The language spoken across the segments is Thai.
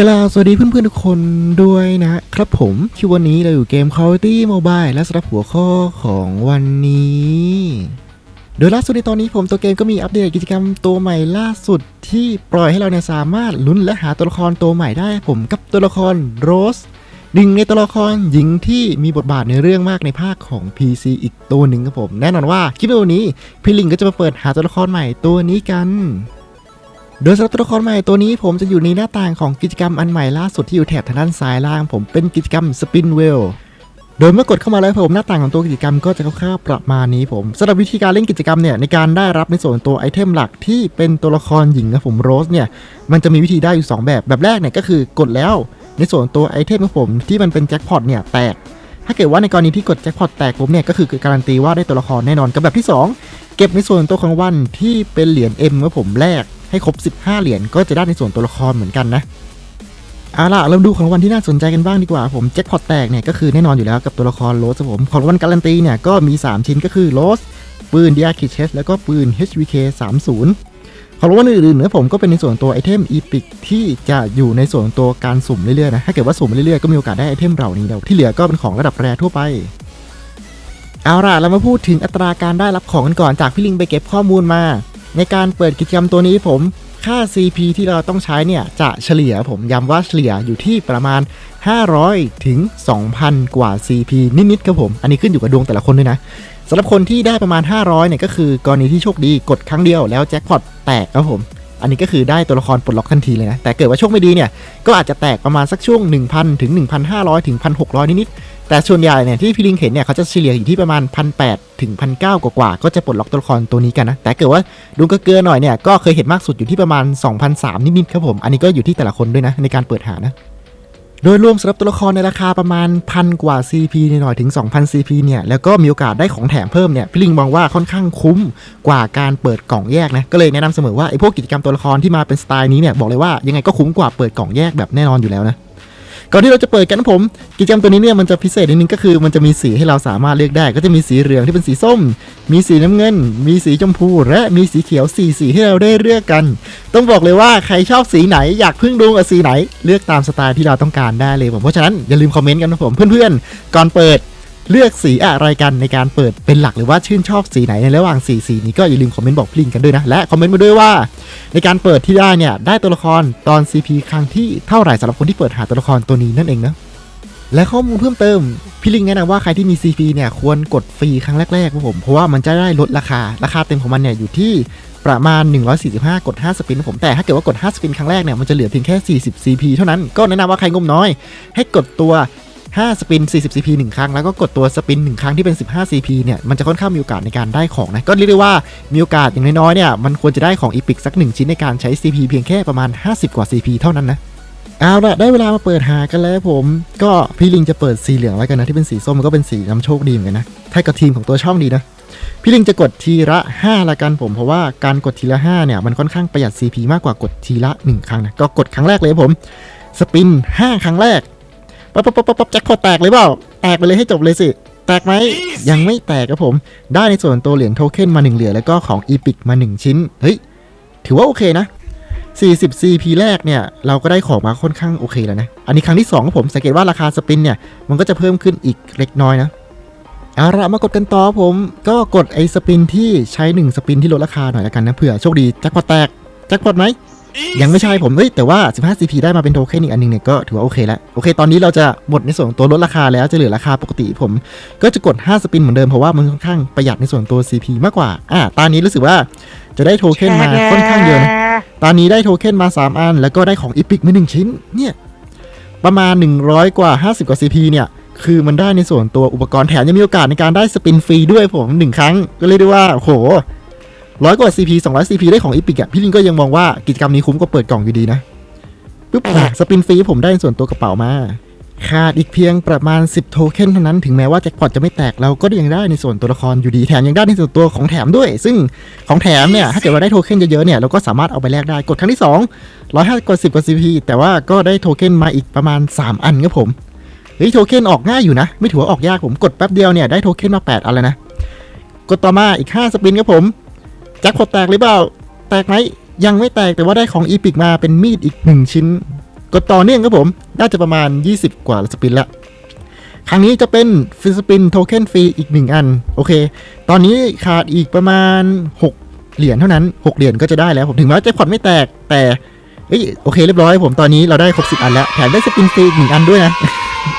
กล่าวสวัสดีเพื่อนๆทุกคนด้วยนะครับผมคือวันนี้เราอยู่เกม Call of Duty Mobile และสำหรับหัวข้อของวันนี้ โดยล่าสุดในตอนนี้ผมตัวเกมก็มีอัปเดตกิจกรรมตัวใหม่ล่าสุดที่ปล่อยให้เราเนี่ยสามารถลุ้นและหาตัวละครตัวใหม่ได้ ผมกับตัวละครโรสหนึ่งในตัวละครหญิงที่มีบทบาทในเรื่องมากในภาคของ PC อีกตัวหนึ่งครับผม แน่นอนว่าคลิปวิดีโอนี้พี่ลิงก็จะมาเปิดหาตัวละครใหม่ตัวนี้กัน โดยสำหรับตัวละครใหม่ตัวนี้ผมจะอยู่ในหน้าต่างของกิจกรรมอันใหม่ล่าสุดที่อยู่แถบทางด้านซ้ายล่าง ผมเป็นกิจกรรม Spin Wheel โดยเมื่อกดเข้ามาแล้วผมหน้าต่างของตัวกิจกรรมก็จะคร่าวๆประมาณนี้ผมสำหรับวิธีการเล่นกิจกรรมเนี่ยในการได้รับในส่วนตัวไอเทมหลักที่เป็นตัวละครหญิงนะผมโรสเนี่ยมันจะมีวิธีได้อยู่สองแบบแบบแรกเนี่ยก็คือกดแล้ว ในส่วนตัวไอเทมของผมที่มันเป็นแจ็คพอตเนี่ยแตก ถ้าเกิดว่าในกรณีที่กดแจ็คพอตแตกผมเนี่ยก็คือการันตีว่าได้ตัวละครแน่นอนกับแบบที่สองเก็บในส่วนตัวของวันที่เป็นเหรียญ M ว่าผมแรก ให้ครบ 15 เหรียญก็จะได้ในส่วนตัวละครเหมือนกันนะเอาล่ะเราดูของรางวันที่น่าสนใจกันบ้างดีกว่าผมแจ็คพอตแตกเนี่ยก็คือแน่นอนอยู่แล้วกับตัวละครโรสผมของรางวันการันตีเนี่ยก็มี 3 ชิ้นก็คือโรสปืน d ิอาคิเชสแล้วก็ปืน HVK 30ของรางวัลอื่นๆเนี่ยผมก็เป็นในส่วนตัวไอเทมอีพิกที่จะอยู่ในส่วนตัวการสุ่มเรื่อยๆนะถ้าเกิดว่าสุ่มเรื่อยๆก็มีโอกาสได้ไอเทมเหล่านี้เดียวที่เหลือก็เป็นของระดับแรทั่วไปเอาล่ะเรามาพูดถึงอัตราการได้รับของกันก่อนจากพี่ลิงไปเก็บข้อมูลมา ในการเปิดกิจกรรมตัวนี้ผมค่า CP ที่เราต้องใช้เนี่ยจะเฉลี่ยผมย้ำว่าเฉลี่ยอยู่ที่ประมาณ 500 ถึง 2,000 กว่า CP นิดๆครับผม อันนี้ขึ้นอยู่กับดวงแต่ละคนด้วยนะสำหรับคนที่ได้ประมาณ 500เนี่ยก็คือกรณีที่โชคดีกดครั้งเดียวแล้วแจ็คพอตแตกครับผม อันนี้ก็คือได้ตัวละครปลดล็อกทันทีเลยนะ แต่เกิดว่าโชคไม่ดีเนี่ยก็อาจจะแตกประมาณสักช่วง 1,000 ถึง 1,500 ถึง 1,600 นิดๆ แต่ส่วนใหญ่เนี่ยที่พี่ลิงเห็นเนี่ยเขาจะเฉลี่ยอยู่ที่ประมาณ1,800ถึง1,900กว่าๆก็จะปลดล็อกตัวละครตัวนี้กันนะ แต่เกิดว่าดูก็เกินหน่อยเนี่ยก็เคยเห็นมากสุดอยู่ที่ประมาณ2,300นิดๆครับผม อันนี้ก็อยู่ที่แต่ละคนด้วยนะในการเปิดหานะโดยรวมสำหรับตัวละครในราคาประมาณพันกว่า CP หน่อยถึง 2,000 CP เนี่ย แล้วก็มีโอกาสได้ของแถมเพิ่มเนี่ยพี่ลิงมองว่าค่อนข้างคุ้มกว่าการเปิดกล่องแยกนะ ก็เลยแนะนำเสมอว่าไอ้พวกกิจกรรมตัวละครที่มาเป็นสไตล์นี้เนี่ยบอกเลยว่ายังไงก็คุ้มกว่าเปิดกล่องแยกแบบแน่นอนอยู่แล้วนะ ก่อนที่เราจะเปิดกันนะผม กิจกรรมตัวนี้เนี่ยมันจะพิเศษนิดนึงก็คือมันจะมีสีให้เราสามารถเลือกได้ ก็จะมีสีเหลืองที่เป็นสีส้ม มีสีน้ำเงิน มีสีชมพู และมีสีเขียวสีสีให้เราได้เลือกกัน ต้องบอกเลยว่าใครชอบสีไหนอยากพึ่งดวงกับสีไหน เลือกตามสไตล์ที่เราต้องการได้เลยผมเพราะฉะนั้นอย่าลืมคอมเมนต์กันนะผมเพื่อนๆก่อนเปิด เลือกสีอะไรกันในการเปิดเป็นหลักหรือว่าชื่นชอบสีไหนในระหว่างสีสีนี้ก็อย่าลืมคอมเมนต์บอกพลิงกันด้วยนะ และคอมเมนต์มาด้วยว่า ในการเปิดที่ได้เนี่ยได้ตัวละครตอน CP ครั้งที่เท่าไหร่สำหรับคนที่เปิดหาตัวละครตัวนี้นั่นเองนะและข้อมูลเพิ่มเติมพี่ลิงแนะนำว่าใครที่มี CP เนี่ยควรกดฟรีครั้งแรกๆครับผมเพราะว่ามันจะได้ลดราคาราคาเต็มของมันเนี่ยอยู่ที่ประมาณ 145 กด 5 สปินผมแต่ถ้าเกิดว่ากด 5 สปินครั้งแรกเนี่ยมันจะเหลือเพียงแค่ 40 CP เท่านั้นก็แนะนำว่าใครงบน้อย ให้กดตัว 5 สปิน 40 CP 1 ครั้ง แล้วก็กดตัวสปิน 1 ครั้งที่เป็น 15 CP เนี่ย มันจะค่อนข้างมีโอกาสในการได้ของนะ ก็เรียกได้ว่ามีโอกาสอย่างน้อยๆ เนี่ย มันควรจะได้ของอีพิกสัก 1 ชิ้นในการใช้ CP เพียงแค่ประมาณ 50 กว่า CP เท่านั้นนะเอาละได้เวลามาเปิดหากันแล้วผม ก็พี่ลิงจะเปิดสีเหลืองไว้กันนะที่เป็นสีส้มมันก็เป็นสีนำโชคดีเหมือนกันนะถ้ากับทีมของตัวช่องดีนะพี่ลิงจะกดทีละ 5 ละกันผมเพราะว่าการกดทีละ 5 เนี่ย มันค่อนข้างประหยัด CP มากกว่ากดทีละ 1 ครั้งนะก็กดครั้งแรกเลยผม สปิน 5 ครั้งแรก ปั๊บปั๊บปั๊บปั๊บแจ็คพอตแตกเลยเปล่า แตกไปเลยให้จบเลยสิ แตกไหม ยังไม่แตกครับผม ได้ในส่วนตัวเหรียญโทเค็นมา1เหรียญแล้วก็ของอีพิกมา 1 ชิ้น เฮ้ย ถือว่าโอเคนะ 40 CP แรกเนี่ย เราก็ได้ของมาค่อนข้างโอเคแล้วนะ อันนี้ครั้งที่2ครับผมสังเกตว่าราคาสปินเนี่ย มันก็จะเพิ่มขึ้นอีกเล็กน้อยนะเอาละมากดกันต่อผมก็กดไอ้สปินที่ใช้ 1 สปินที่ลดราคาหน่อยละกันนะเผื่อโชคดีแจ็คพอตแตกแจ็คพอตไหม ยังไม่ใช่ผมเฮ้ยแต่ว่า 15 CP ได้มาเป็นโทเค็นอีกอันหนึงเนี่ยก็ถือว่าโอเคแล้วโอเค ตอนนี้เราจะหมดในส่วนของตัวลดราคาแล้วจะเหลือราคาปกติผม ก็จะกด 5 สปินเหมือนเดิมเพราะว่ามันค่อนข้างประหยัดในส่วนตัว CP มากกว่าอ่าตอนนี้รู้สึกว่าจะได้โทเค็นมาค่อนข้างเยอะนะตอนนี้ได้โทเค็นมา 3 อัน แล้วก็ได้ของอีพิกมา1ชิ้นเนี่ยประมาณ 100 กว่า 50 กว่า CP เนี่ยคือมันได้ในส่วนตัวอุปกรณ์แถมยังมีโอกาสในการได้สปินฟรีด้วยผม1ครั้งก็เรียกได้ว่าโห ร้อยกว่า CP 200 CP ได้ของอีพิกอะพี่ลิงก็ยังมองว่ากิจกรรมนี้คุ้มกว่าเปิดกล่องอยู่ดีนะปุ๊บอะสปินฟรีผมได้ในส่วนตัวกระเป๋ามาขาดอีกเพียงประมาณ 10 โทเค็นเท่านั้นถึงแม้ว่าแจ็คพอตจะไม่แตกเราก็ยังได้ในส่วนตัวละครอยู่ดีแถมยังได้ในส่วนตัวของแถมด้วย ซึ่งของแถมเนี่ยถ้าเกิดว่าได้โทเค็นเยอะๆเนี่ยเราก็สามารถเอาไปแลกได้กดครั้งที่ 2 150กว่า10กว่า CP แต่ว่าก็ได้โทเค็นมาอีกประมาณ 3 อันครับผมเฮ้ยโทเค็นออกง่ายอยู่นะ ไม่ถือว่าออกยากผมกดแป๊บเดียวเนี่ยได้โทเค็นมา 8 อันแล้วนะกดต่อมาอีก 5 สปินครับผม แจ็คพอตแตกหรือเปล่า แตกไหมยังไม่แตกแต่ว่าได้ของอีพิกมาเป็นมีดอีก 1 ชิ้น กดต่อเนื่องครับผม น่าจะประมาณ 20 กว่าสปินละ ครั้งนี้จะเป็นฟิสปินโทเค็นฟรีอีก 1 อัน โอเค ตอนนี้ขาดอีกประมาณ 6 เหรียญเท่านั้น 6 เหรียญก็จะได้แล้วผมถึงแม้แจ็คพอตไม่แตกแต่เอ้ยโอเคเรียบร้อยผมตอนนี้เราได้ครบ10 อันแล้วแถมได้สปินฟรีอีกหนึ่งอันด้วยนะ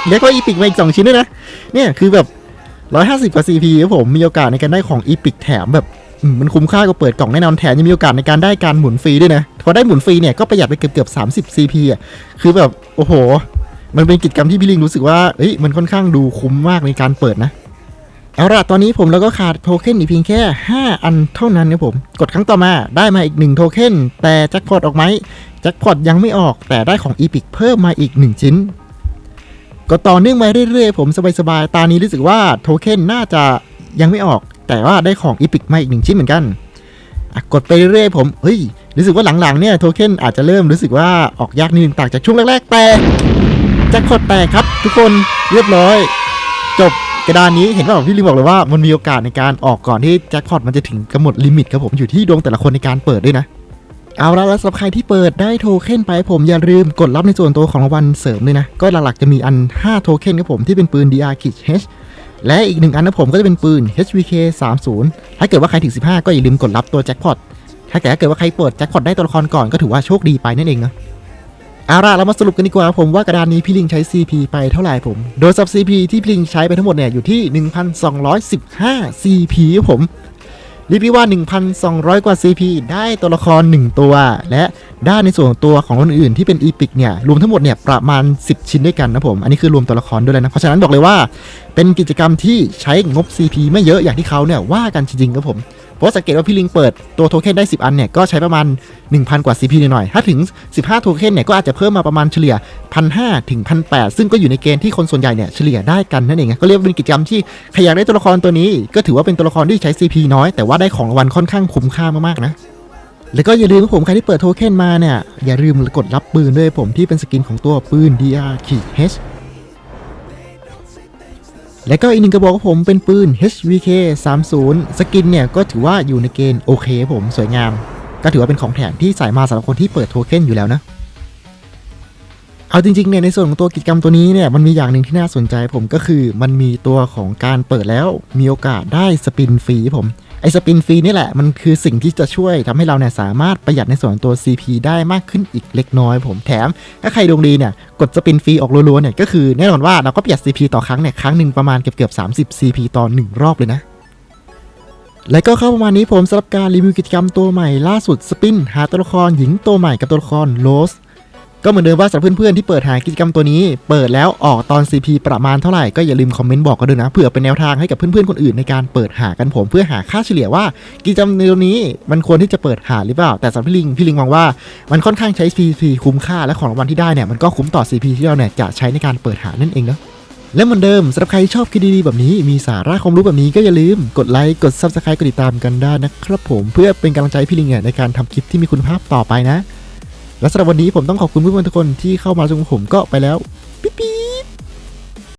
เรียกว่าอีพิกมาอีก2ชิ้นด้วยนะเนี่ยคือแบบ150กว่า CP ครับผมมีโอกาสในการได้ของอีพิกแถมแบบ มันคุ้มค่ากว่าเปิดกล่องแน่นอนแถมยังมีโอกาสในการได้การหมุนฟรีด้วยนะพอได้หมุนฟรีเนี่ยก็ประหยัดไปเกือบเกือบ30 CP อะคือแบบโอ้โห มันเป็นกิจกรรมที่พี่ลิงรู้สึกว่าเอ้ยมันค่อนข้างดูคุ้มมากในการเปิดนะเอาล่ะตอนนี้ผมแล้วก็ขาดโทเค็นอีกเพียงแค่ 5 อันเท่านั้นครับผม กดครั้งต่อมาได้มาอีก 1 โทเค็นแต่แจ็คพอตออกไหมแจ็คพอตยังไม่ออกแต่ได้ของอีพิกเพิ่มมาอีก 1 ชิ้น ก็ต่อเนื่องมาเรื่อยๆ ผมสบายๆ ตานี้รู้สึกว่าโทเค็นน่าจะยังไม่ออก แต่ว่าได้ของอีพิกมาอีก1ชิ้นเหมือนกันกดไปเรื่อยๆผมเฮ้ยรู้สึกว่าหลังๆเนี่ยโทเค็นอาจจะเริ่มรู้สึกว่าออกยากนิดนึงต่างจากช่วงแรกๆ แต่แจ็คพอตแตกครับ ทุกคนเรียบร้อย จบกระดานนี้เห็นว่าพี่ลิงบอกเลยว่ามันมีโอกาสในการออกก่อนที่แจ็คพอตมันจะถึงกำหนดลิมิตครับผมอยู่ที่ดวงแต่ละคนในการเปิดด้วยนะเอาละแล้วสำหรับใครที่เปิดได้โทเค็นไปผมอย่าลืมกดรับในส่วนตัวของรางวัลเสริมด้วยนะ ก็หลักๆจะมีอัน 5 โทเค็นครับผมที่เป็นปืน DR k H และอีกหนึ่งอันนะผมก็จะเป็นปืน HVK 30ถ้าเกิดว่าใครถึง 15 ก็อย่าลืมกดรับตัวแจ็คพอตถ้าเกิดว่าใครเปิดแจ็คพอตได้ตัวละครก่อนก็ถือว่าโชคดีไปนั่นเองนะเอาล่ะเรามาสรุปกันดีกว่าผมว่ากระดานนี้พี่ลิงใช้ CP ไปเท่าไหร่ผม โดยสับ CP ที่พี่ลิงใช้ไปทั้งหมดเนี่ยอยู่ที่ 1,215 CP ครับผม รียกได้ว่า 1,200 กว่า CP ได้ตัวละคร 1 ตัว และได้ในส่วนของตัวของคนอื่นที่เป็นอีพิกเนี่ย รวมทั้งหมดเนี่ยประมาณ 10 ชิ้นด้วยกันนะผม อันนี้คือรวมตัวละครด้วยเลยนะ เพราะฉะนั้นบอกเลยว่า เป็นกิจกรรมที่ใช้งบ CP ไม่เยอะอย่างที่เขาเนี่ยว่ากันจริงๆครับผม เพราะสังเกตว่าพี่ลิงเปิดตัวโทเค็นได้ 10 อันเนี่ยก็ใช้ประมาณ 1,000 กว่า CP หน่อยๆถ้าถึง 15 โทเค็นเนี่ยก็อาจจะเพิ่มมาประมาณเฉลี่ย 1,500 ถึง 1,800 ซึ่งก็อยู่ในเกณฑ์ที่คนส่วนใหญ่เนี่ยเฉลี่ยได้กันนั่นเองก็เรียกว่าเป็นกิจกรรมที่ใครอยากได้ตัวละครตัวนี้ ก็ถือว่าเป็นตัวละครที่ใช้ CP น้อย แต่ว่าได้ของรางวัลค่อนข้างคุ้มค่ามากๆนะแล้วก็อย่าลืมผมใครที่เปิดโทเค็นมาเนี่ยอย่าลืมกดรับปืนด้วยผมที่เป็นสกินของตัวปืน DR H และก็อีกหนึ่งกระบอกของผมเป็นปืน HVK 30 สกินเนี่ยก็ถือว่าอยู่ในเกณฑ์โอเคผมสวยงาม ก็ถือว่าเป็นของแถมที่ใส่มาสำหรับคนที่เปิดโทเค็นอยู่แล้วนะ เอาจริงๆเนี่ยในส่วนของตัวกิจกรรมตัวนี้เนี่ยมันมีอย่างหนึ่งที่น่าสนใจผมก็คือมันมีตัวของการเปิดแล้วมีโอกาสได้สปินฟรีผม ไอ้สปินฟรีนี่แหละ มันคือสิ่งที่จะช่วยทำให้เราเนี่ยสามารถประหยัดในส่วนตัว CP ได้มากขึ้นอีกเล็กน้อยผมแถม ถ้าใครดวงดีเนี่ย กดสปินฟรีออกรัวๆเนี่ย ก็คือแน่นอนว่าเราก็ประหยัด CP ต่อครั้งเนี่ย ครั้งหนึ่งประมาณเกือบเกือบๆ30 CP ต่อหนึ่งรอบเลยนะและก็เข้าประมาณนี้ผมสำหรับการรีวิวกิจกรรมตัวใหม่ล่าสุดสปิน หาตัวละครหญิงตัวใหม่กับตัวละครโรส ก็เหมือนเดิมว่าสำหรับเพื่อนๆที่เปิดหากิจกรรมตัวนี้ เปิดแล้วออกตอน CP ประมาณเท่าไหร่ก็อย่าลืมคอมเมนต์บอกกันด้วยนะเผื่อเป็นแนวทางให้กับเพื่อนๆคนอื่นในการเปิดหากันผมเพื่อหาค่าเฉลี่ยว่ากิจกรรมในตัวนี้มันควรที่จะเปิดหาหรือเปล่า แต่สำหรับพี่ลิงพี่ลิงมองว่ามันค่อนข้างใช้ CP คุ้มค่าและของรางวัลที่ได้เนี่ยมันก็คุ้มต่อ CP ที่เราเนี่ยจะใช้ในการเปิดหานั่นเองเนาะและเหมือนเดิมสำหรับใครชอบคลิปดีๆแบบนี้ มีสาระความรู้แบบนี้ก็อย่าลืมกดไลค์กด Subscribe กดติดตามกันได้นะครับผมเพื่อเป็นกำลังใจพี่ลิงเนี่ยในการทำคลิปที่มีคุณภาพต่อไปนะ และสำหรับวันนี้ผมต้องขอบคุณเพื่อนๆทุกคนที่เข้ามาชมผมก็ไปแล้วปิ๊บปิ๊